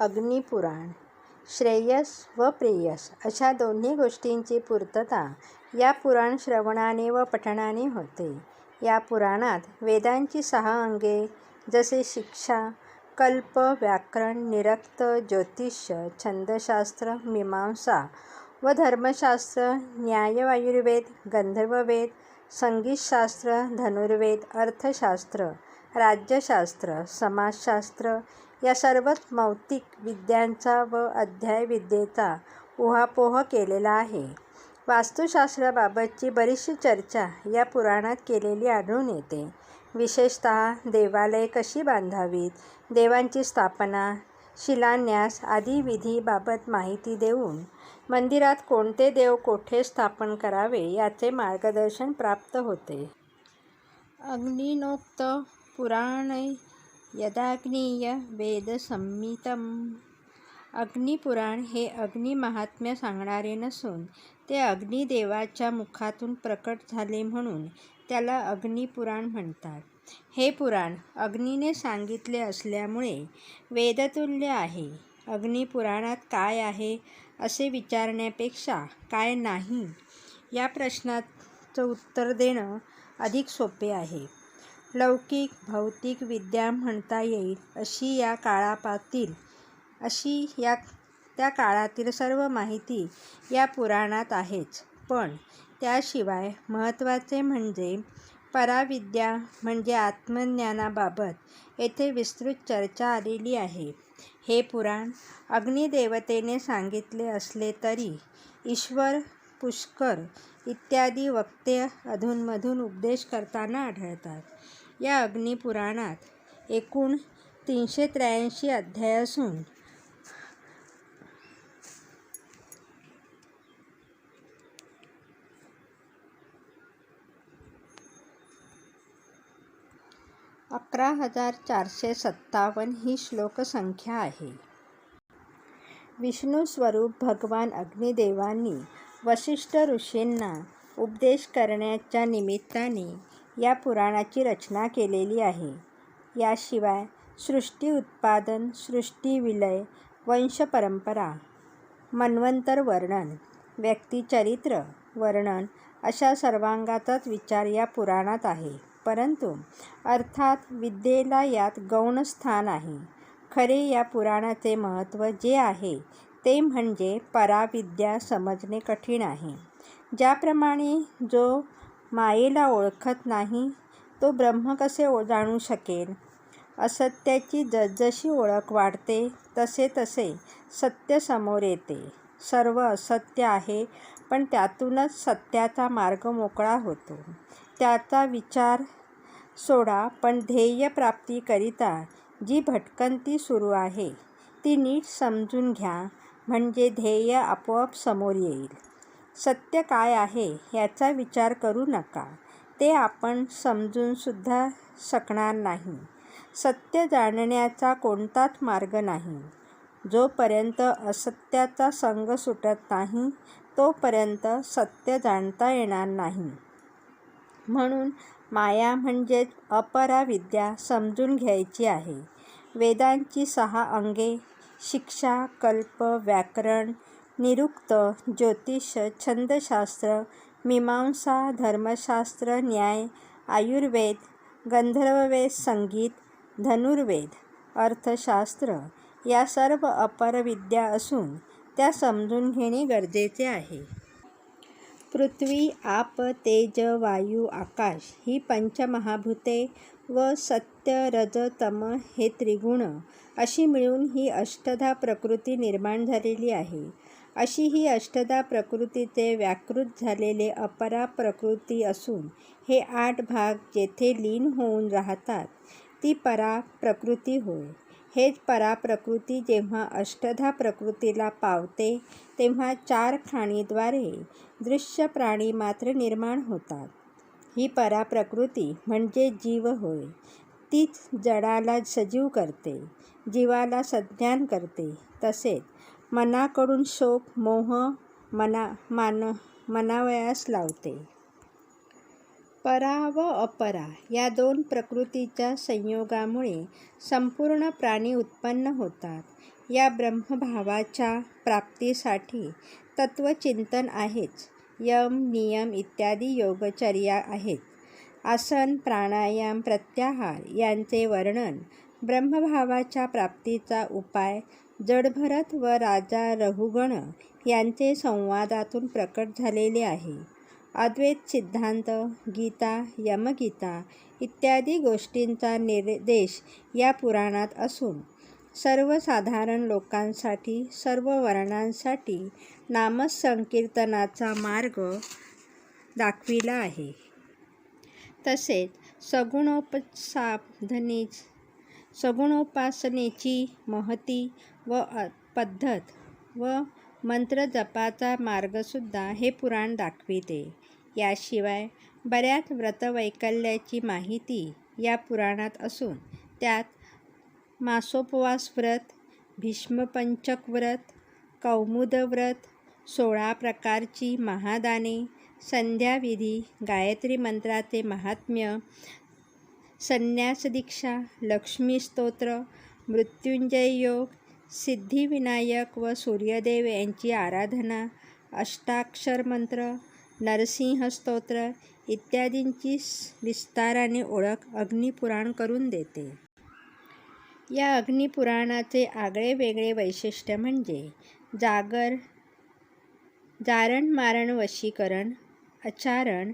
अग्निपुराण श्रेयस व प्रेयस अशा दोन्ही गोष्टींची पूर्तता या पुराण श्रवणाने व पठणाने होते. या पुराणात वेदांची सहा अंगे जसे शिक्षा, कल्प, व्याकरण, निरक्त ज्योतिष्य, छंदशास्त्र, मीमांसा व धर्मशास्त्र, न्यायवायुर्वेद गंधर्ववेद, संगीतशास्त्र, धनुर्वेद, अर्थशास्त्र, राज्यशास्त्र, समाजशास्त्र या सर्वच मौतिक विद्यांचा व अध्यायविद्येचा उहापोह केलेला आहे. वास्तुशास्त्राबाबतची बरीचशी चर्चा या पुराणात केलेली आढळून येते. विशेषतः देवालय कशी बांधावीत, देवांची स्थापना, शिलान्यास आदी विधीबाबत माहिती देऊन मंदिरात कोणते देव कोठे स्थापन करावे याचे मार्गदर्शन प्राप्त होते. अग्निनोक्त पुराणे यदाग्नेय वेदसंहितम् अग्निपुराण हे अग्निमाहात्म्य सांगणारे नसून ते अग्निदेवाच्या मुखातून प्रकट झाले म्हणून त्याला अग्निपुराण म्हणतात. हे पुराण अग्नीने सांगितले असल्यामुळे वेदतुल्य आहे. अग्निपुराणात काय आहे असे विचारण्यापेक्षा काय नाही या प्रश्नाचं उत्तर देणं अधिक सोपे आहे. लौकिक भौतिक विद्या म्हणता येईल अशी या काळापातील अशी या त्या काळातील सर्व माहिती या पुराणात आहेच. पण त्याशिवाय महत्त्वाचे म्हणजे पराविद्या म्हणजे आत्मज्ञानाबाबत येथे विस्तृत चर्चा आलेली आहे. हे पुराण अग्निदेवतेने सांगितले असले तरी ईश्वर, पुष्कर इत्यादी वक्ते अधूनमधून उपदेश करताना आढळतात. या अग्निपुराणात एकूण तीनशे त्र्याऐंशी अध्याय असून अकरा हजार चारशे सत्तावन्न ही श्लोकसंख्या आहे. विष्णू स्वरूप भगवान अग्निदेवांनी वशिष्ठ ऋषींना उपदेश करण्याच्या निमित्ताने या पुराणाची रचना केलेली आहे. याशिवाय सृष्टी उत्पादन, सृष्टी विलय वंशपरंपरा, मन्वंतर वर्णन, व्यक्तिचरित्र वर्णन अशा सर्वांगाचाच विचार या पुराणात आहे. परंतु अर्थात विद्येला यात गौण स्थान आहे. खरे या पुराणाचे महत्त्व जे आहे ते म्हणजे पराविद्या समजणे कठीण आहे. ज्याप्रमाणे जो मायेला ओळखत नाही तो ब्रह्म कसे जाणू शकेल? असत्याची जसजशी ओळख वाढते तसे तसे सत्य समोर येते. सर्व असत्य आहे पण त्यातूनच सत्याचा मार्ग मोकळा होतो. त्याचा विचार सोडा पण ध्येयप्राप्तीकरिता जी भटकंती सुरू आहे ती नीट समजून घ्या म्हणजे ध्येय आपोआप समोर येईल. सत्य काय आहे याचा विचार करू नका. ते आपण समजूनसुद्धा शकणार नाही. सत्य जाणण्याचा कोणताच मार्ग नाही. जोपर्यंत असत्याचा संग सुटत नाही तोपर्यंत सत्य जाणता येणार नाही. म्हणून माया म्हणजेच अपराविद्या समजून घ्यायची आहे. वेदांची सहा अंगे शिक्षा, कल्प, व्याकरण, निरुक्त, ज्योतिष छंदशास्त्र, मीमांसा, धर्मशास्त्र, न्याय, आयुर्वेद, गंधर्ववेद, संगीत, धनुर्वेद, अर्थशास्त्र या सर्व अपर विद्या असून त्या समजून घेणे गरजेचे आहे. पृथ्वी, आप, तेज, वायू, आकाश ही पंचमहाभूते व सत्य रज, तम हे त्रिगुण अशी मिळून ही अष्टधा प्रकृती निर्माण झालेली आहे. अशी ही अष्टदा प्रकृतीचे व्याकृत झालेले अपरा प्रकृती असून हे आठ भाग जेथे लीन होऊन राहतात ती परा प्रकृती होय. हेच पराप्रकृती जेव्हा अष्टधा प्रकृतीला पावते तेव्हा चार खाणीद्वारे दृश्य प्राणी मात्र निर्माण होतात. ही पराप्रकृती म्हणजे जीव होय. तीच जडाला सजीव करते, जीवाला सज्ञान करते तसेच मनाकडून शोक, मोह मना मान मनावयास लावते. परा व अपरा या दोन प्रकृतीच्या संयोगामुळे संपूर्ण प्राणी उत्पन्न होतात. या ब्रह्मभावाच्या प्राप्तीसाठी तत्त्वचिंतन आहेच. यम नियम इत्यादी योगचर्या आहेत. आसन प्राणायाम प्रत्याहार यांचे वर्णन ब्रह्मभावाच्या प्राप्तीचा उपाय जडभरत व राजा रहुगण यांचे संवादातून प्रकट झालेले आहे. अद्वैत सिद्धांत गीता यमगीता इत्यादी गोष्टींचा निर्देश या पुराणात असून सर्वसाधारण लोकांसाठी सर्व वर्णांसाठी नामसंकीर्तनाचा मार्ग दाखविला आहे. तसेच सगुणोपसाधनीच सगुणोपासनेची महती व पद्धत व मंत्रजपाचा मार्गसुद्धा हे पुराण दाखविते. याशिवाय बऱ्याच व्रतवैकल्याची माहिती या पुराणात असून त्यात मासोपवास व्रत भीष्मपंचक व्रत कौमुदव्रत सोळा प्रकारची महादाने संध्याविधी गायत्री मंत्राचे महात्म्य संन्यास दीक्षा लक्ष्मीस्तोत्र मृत्युंजय योग सिद्धिविनायक व सूर्यदेव यांची आराधना अष्टाक्षर मंत्र नरसिंहस्तोत्र इत्यादींची विस्ताराने ओळख अग्निपुराण करून देते. या अग्निपुराणाचे आगळेवेगळे वैशिष्ट्य म्हणजे जागर जारण मारण वशीकरण आचारण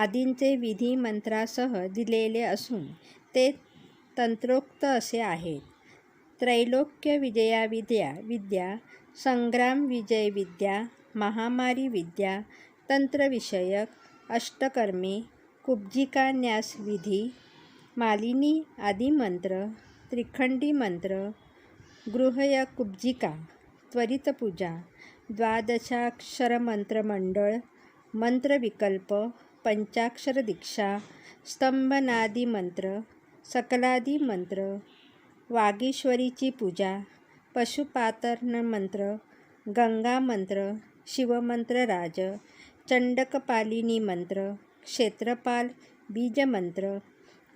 आदींचे विधी मंत्रासह दिलेले असून ते तंत्रोक्त असे आहेत. त्रैलोक्य विजया विद्या विद्या संग्राम विजय विद्या महामारी विद्या तंत्रविषयक अष्टकर्मी कुब्जिका न्यास विधी मालिनी आदी मंत्र त्रिखंडी मंत्र गृहय कुब्जिका त्वरितपूजा द्वादशाक्षर मंत्रमंडळ मंत्रविकल्प पंचाक्षर दीक्षा स्तंभनादी मंत्र सकलादी मंत्र वागीश्वरीची पूजा पशुपातर्न मंत्र गंगा मंत्र शिवमंत्र राज चंडकपालिनी मंत्र क्षेत्रपाल बीजमंत्र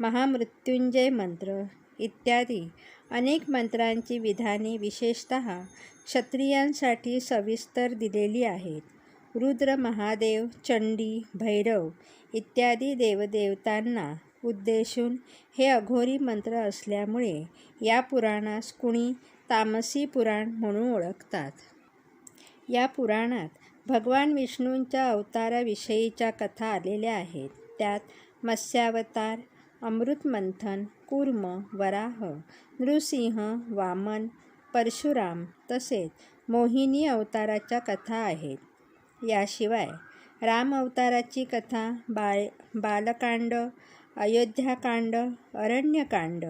महामृत्युंजय मंत्र इत्यादी. अनेक मंत्रांची विधाने विशेषत क्षत्रियांसाठी सविस्तर दिलेली आहेत. रुद्र महादेव चंडी भैरव इत्यादी देवदेवतांना उद्देशून हे अघोरी मंत्र असल्यामुळे या पुराणास कुणी तामसी पुराण म्हणून ओळखतात. या पुराणात भगवान विष्णूंच्या अवताराविषयीच्या कथा आलेल्या आहेत. त्यात मत्स्यावतार अमृतमंथन कूर्म वराह नृसिंह वामन परशुराम तसेच मोहिनी अवताराच्या कथा आहेत. याशिवाय राम अवताराची कथा बाळ बालकांड अयोध्याकांड अरण्यकांड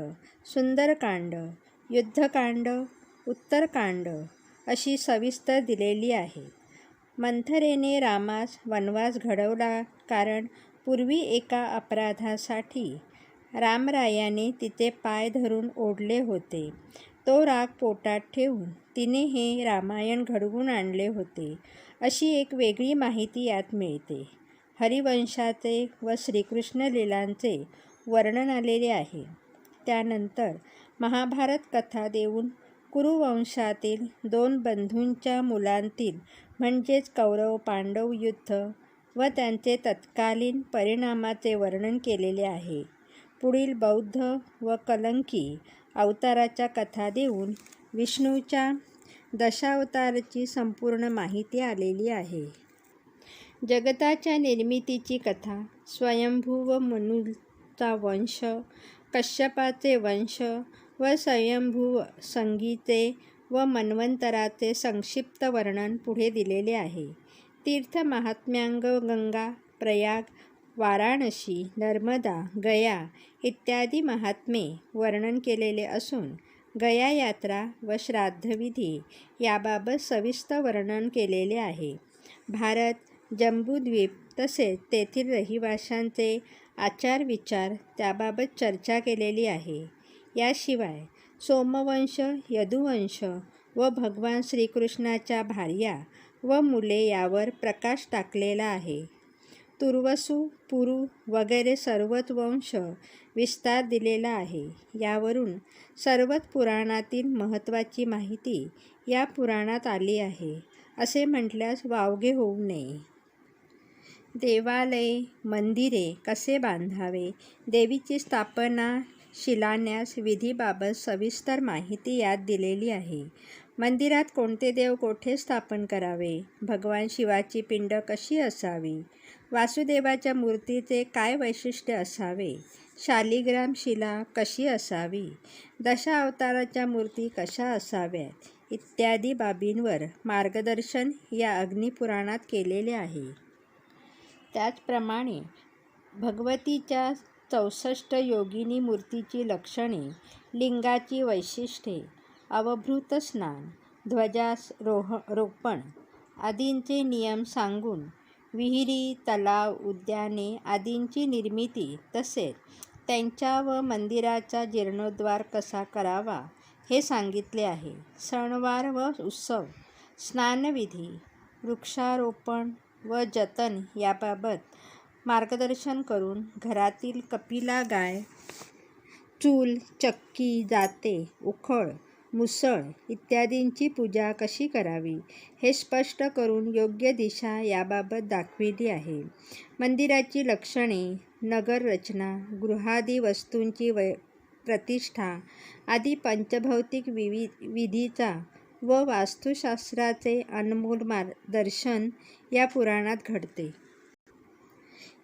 सुंदरकांड युद्धकांड उत्तरकांड अशी सविस्तर दिलेली आहे. मंथरेने रामास वनवास घडवला कारण पूर्वी एका अपराधासाठी रामरायाने तिचे पाय धरून ओढले होते. तो राग पोटात ठेवून तिने हे रामायण घडवून आणले होते. अशी एक वेगळी माहिती यात मिळते. हरिवंशाचे व श्रीकृष्ण लीलांचे वर्णन आलेले आहे. त्यानंतर महाभारत कथा देऊन कुरुवंशातील दोन बंधूंच्या मुलांतील म्हणजेच कौरव पांडव युद्ध व त्यांचे तत्कालीन परिणामाचे वर्णन केलेले आहे. पुढील बौद्ध व कलंकी अवताराच्या कथा देऊन विष्णूच्या दशावतारची संपूर्ण माहिती आलेली आहे. जगताच्या निर्मितीची कथा स्वयंभू व मनुचा वंश कश्यपाचे वंश व स्वयंभू संगीचे व मन्वंतराचे संक्षिप्त वर्णन पुढे दिलेले आहे. तीर्थ महात्म्यांग गंगा प्रयाग वाराणसी नर्मदा गया इत्यादी महात्मे वर्णन केलेले असून गया यात्रा व श्राद्धविधी याबाबत सविस्तर वर्णन केलेले आहे. भारत जम्बूद्वीप तसेच तेथील रहिवाशांचे आचार विचार त्याबाबत चर्चा केलेली आहे. याशिवाय सोमवंश यदुवंश व भगवान श्रीकृष्णाच्या भार्या व मुले यावर प्रकाश टाकलेला आहे. तुर्वसु पुरु वगैरे सर्वत वंश विस्तार दिलेला आहे. यावरून सर्वत पुराणातील महत्त्वाची माहिती या पुराणात आली आहे. असे म्हटल्यास वावगे होऊ नये. देवालये मंदिरे कसे बांधावे? देवीची स्थापना शिलान्यास विधीबाबत सविस्तर माहिती यात दिलेली आहे. मंदिरात कोणते देव कोठे स्थापन करावे? भगवान शिवाची पिंड कशी असावी? वासुदेवाच्या मूर्तीचे काय वैशिष्ट्य असावे? शालिग्राम शिला कशी असावी? दशावताराच्या मूर्ती कशा असाव्यात? इत्यादी बाबींवर मार्गदर्शन या अग्निपुराणात केलेले आहे. त्याचप्रमाणे भगवतीच्या चौसष्ट योगिनी मूर्तीची लक्षणे लिंगाची वैशिष्ट्ये अवभृत स्नान ध्वजास रोह रोपण आदींचे नियम सांगून विहिरी तलाव उद्याने आदींची निर्मिती तसेच त्यांच्या व मंदिराचा जीर्णोद्धार कसा करावा हे सांगितले आहे. सणवार व उत्सव स्नानविधी वृक्षारोपण व जतन याबाबत मार्गदर्शन करून घरातील कपिला गाय चूल चक्की जाते उखळ मुसळ इत्यादींची पूजा कशी करावी हे स्पष्ट करून योग्य दिशा याबाबत दाखविली आहे. मंदिराची लक्षणे नगररचना गृहादी वस्तूंची वै प्रतिष्ठा आदी पंचभौतिक विवि विधीचा व वास्तुशास्त्राचे अनमोल मार्गदर्शन या पुराणात घडते.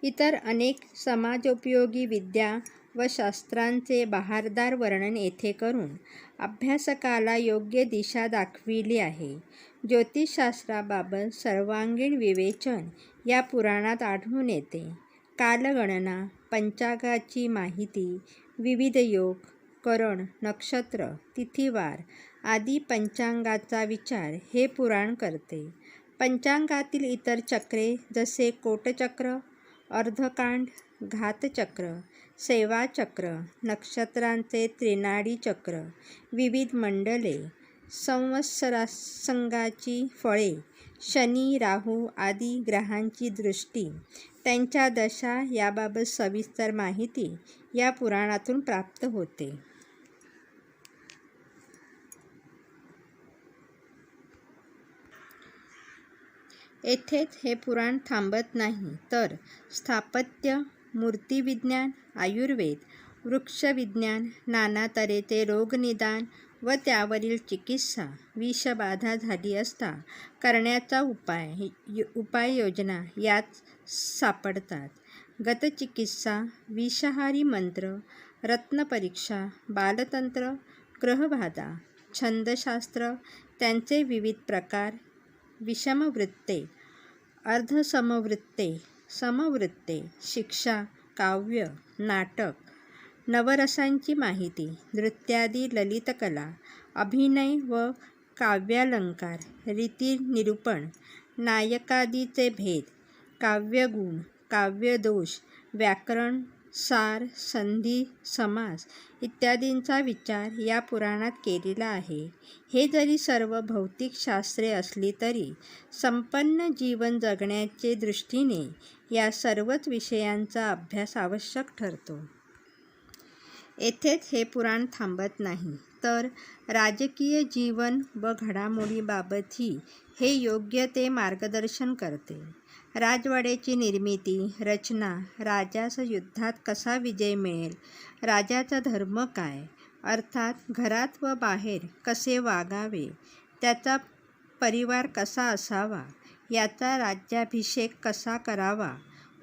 इतर अनेक समाजोपयोगी विद्या व शास्त्रांचे बहारदार वर्णन येथे करून अभ्यासकाला योग्य दिशा दाखविली आहे. ज्योतिषशास्त्राबाबत सर्वांगीण विवेचन या पुराणात आढळून येते. कालगणना पंचांगाची माहिती विविध योग करण नक्षत्र तिथीवार आदी पंचांगाचा विचार हे पुराण करते. पंचांगातील इतर चक्रे जसे कोटचक्र अर्धकांड घातचक्र सेवाचक्र नक्षत्रांचे त्रिनाडी चक्र विविध मंडले संवत्सरासंगाची फळे शनी राहू आदी ग्रहांची दृष्टी त्यांच्या दशा याबाबत सविस्तर माहिती या पुराणातून प्राप्त होते. येथेच हे पुराण थांबत नाही तर स्थापत्य मूर्तिविज्ञान आयुर्वेद वृक्षविज्ञान नाना तऱ्हेचे रोगनिदान व त्यावरील चिकित्सा विषबाधा झाली असता करण्याचा उपाय उपाययोजना यात सापडतात. गतचिकित्सा विषहारी मंत्र रत्नपरीक्षा बालतंत्र ग्रहबाधा छंदशास्त्र त्यांचे विविध प्रकार विषमवृत्ते अर्धसमवृत्ते समवृत्ते शिक्षा काव्य नाटक नवरसांची माहिती नृत्यादी ललितकला अभिनय व काव्यालंकार रीतीनिरूपण नायकादीचे भेद काव्यगुण काव्यदोष व्याकरण सार संधी समास इत्यादींचा विचार या पुराणात केलेला आहे. हे जरी सर्व भौतिक शास्त्रे असली तरी संपन्न जीवन जगण्याचे दृष्टीने या सर्वच विषयांचा अभ्यास आवश्यक ठरतो. येथेच हे पुराण थांबत नाही. तर राजकीय जीवन व घडामोडीबाबतही हे योग्य ते मार्गदर्शन करते. राजवाड्याची निर्मिती रचना राजास युद्धात कसा विजय मिळेल राजाचा धर्म काय अर्थात घरात व बाहेर कसे वागावे त्याचा परिवार कसा असावा याचा राज्याभिषेक कसा करावा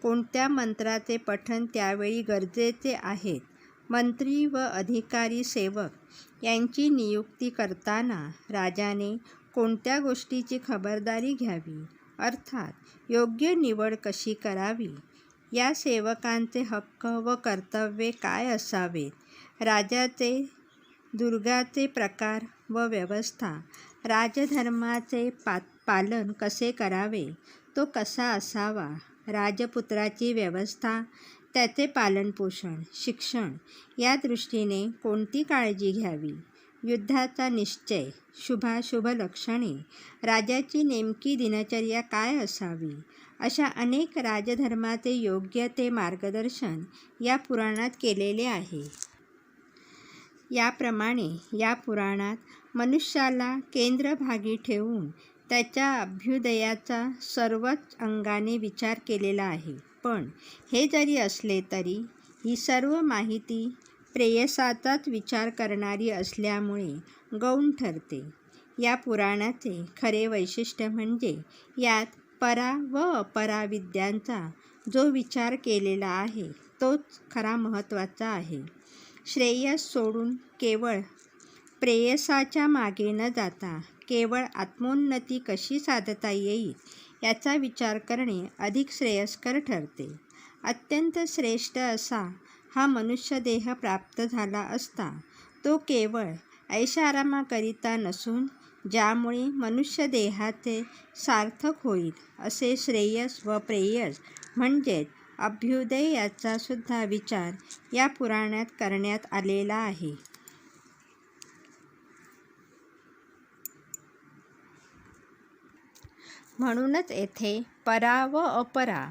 कोणत्या मंत्राचे पठण त्यावेळी गरजेचे आहेत मंत्री व अधिकारी सेवक यांची नियुक्ती करताना राजाने कोणत्या गोष्टीची खबरदारी घ्यावी अर्थात योग्य निवड कशी करावी? या सेवकांचे हक्क व कर्तव्ये काय असावेत राजाचे दुर्गाचे प्रकार व व्यवस्था राजधर्माचे पा पालन कसे करावे? तो कसा असावा? राजपुत्राची व्यवस्था त्याचे पालनपोषण शिक्षण या दृष्टीने कोणती काळजी घ्यावी? युद्धाचा निश्चय शुभाशुभ लक्षणे. राजाची नेमकी दिनचर्या काय असावी? अशा अनेक राजधर्माचे योग्य ते मार्गदर्शन या पुराणात केलेले आहे. याप्रमाणे या पुराणात मनुष्याला केंद्रभागी ठेवून त्याच्या अभ्युदयाचा सर्वच अंगाने विचार केलेला आहे. पण हे जरी असले तरी ही सर्व माहिती प्रेयसाचाच विचार करणारी असल्यामुळे गौण ठरते. या पुराणाचे खरे वैशिष्ट्य म्हणजे यात परा व अपरा विद्यांचा जो विचार केलेला आहे तोच खरा महत्त्वाचा आहे. श्रेयस सोडून केवळ प्रेयसाच्या मागे न जाता केवळ आत्मोन्नती कशी साधता येईल याचा विचार करणे अधिक श्रेयस्कर ठरते. अत्यंत श्रेष्ठ असा हा मनुष्यदेह प्राप्त झाला असता तो केवळ ऐशारामाकरिता नसून ज्यामुळे मनुष्य देहाचे सार्थक होईल असे श्रेयस व प्रेयस म्हणजेच अभ्युदय याचा सुद्धा विचार या पुराणात करण्यात आलेला आहे. म्हणूनच येथे परा व अपरा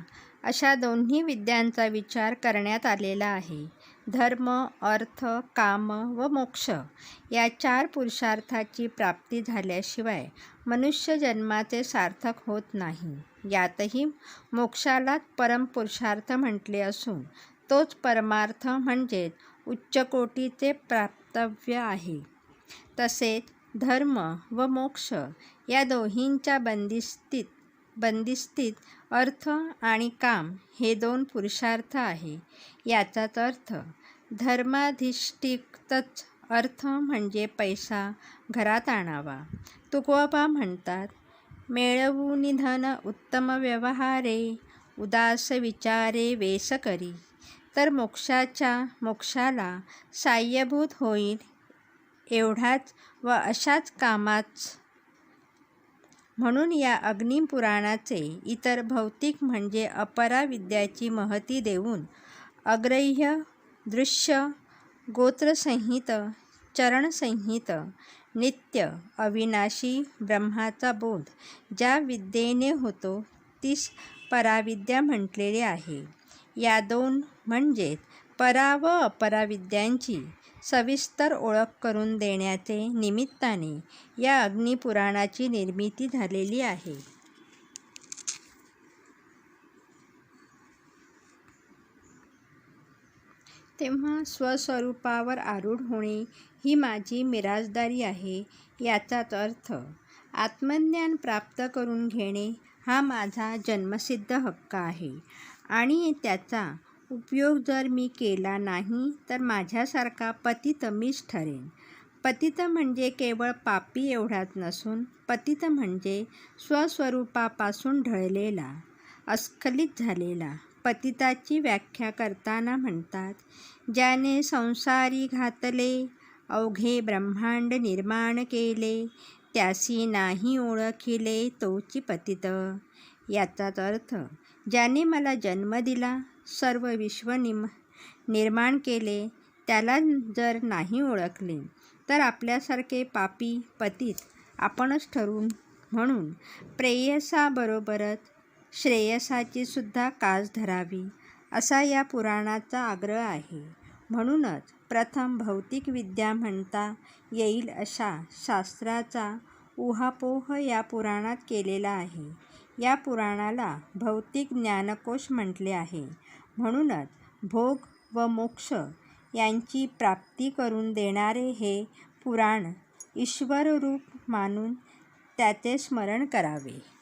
अशा दोन्ही विद्यांचा विचार करण्यात आलेला आहे. धर्म अर्थ काम व मोक्ष या चार पुरुषार्थाची प्राप्ती झाल्याशिवाय मनुष्य जन्माचे सार्थक होत नाही. यातही मोक्षालाच परमपुरुषार्थ म्हटले असून तोच परमार्थ म्हणजेच उच्चकोटीचे प्राप्तव्य आहे. तसेच धर्म व मोक्ष या दोहींच्या बंदिस्तीत बंदिस्तीत अर्थ आणि काम हे दोन पुरुषार्थ आहे. याचाच अर्थ धर्माधिष्ठितच अर्थ म्हणजे पैसा घरात आणावा. तुकोबा म्हणतात मेळवू निधन उत्तम व्यवहारे उदास विचारे वेस करी. तर मोक्षाच्या मोक्षाला साह्यभूत होईल एवढाच व अशाच कामाच म्हणून या अग्निपुराणाचे इतर भौतिक म्हणजे अपरा विद्याची महती देऊन अग्रह्य दृश्य गोत्रसंहित चरणसंहित नित्य अविनाशी ब्रह्माचा बोध ज्या विद्येने होतो तीच पराविद्या म्हटलेली आहे. या दोन म्हणजेच परा व अपराविद्यांची सविस्तर ओळख करून देण्याचे निमित्ताने या अग्निपुराणाची निर्मिती झालेली आहे. तेव्हा स्वस्वरूपावर आरूढ होणे ही माझी मिराजदारी आहे याचाच अर्थ आत्मज्ञान प्राप्त करून घेणे हा माझा जन्मसिद्ध हक्क आहे आणि त्याचा उपयोग जर मी केला नाही तर माझ्यासारखा पतित मीच ठरेन. पतित म्हणजे केवळ पापी एवढाच नसून पतित म्हणजे स्वस्वरूपापासून ढळलेला अस्खलित झालेला. पतिताची व्याख्या करताना म्हणतात ज्याने संसारी घातले अवघे ब्रह्मांड निर्माण केले त्यासी नाही ओळखिले तोची पतित. याचाच अर्थ ज्याने मला जन्म दिला सर्व विश्व निम निर्माण केले. त्याला जर नाही ओळखले तर आपल्यासारखे पापी पतित आपणच ठरून म्हणून प्रेयसाबरोबरच श्रेयसाची सुद्धा कास धरावी असा या पुराणाचा आग्रह आहे. म्हणूनच प्रथम भौतिक विद्या म्हणता येईल अशा शास्त्राचा उहापोह या पुराणात केलेला आहे. या पुराणाला भौतिक ज्ञानकोश म्हटले आहे. म्हणूनच भोग व मोक्ष यांची प्राप्ती करून देणारे हे पुराण ईश्वररूप मानून त्याचे स्मरण करावे.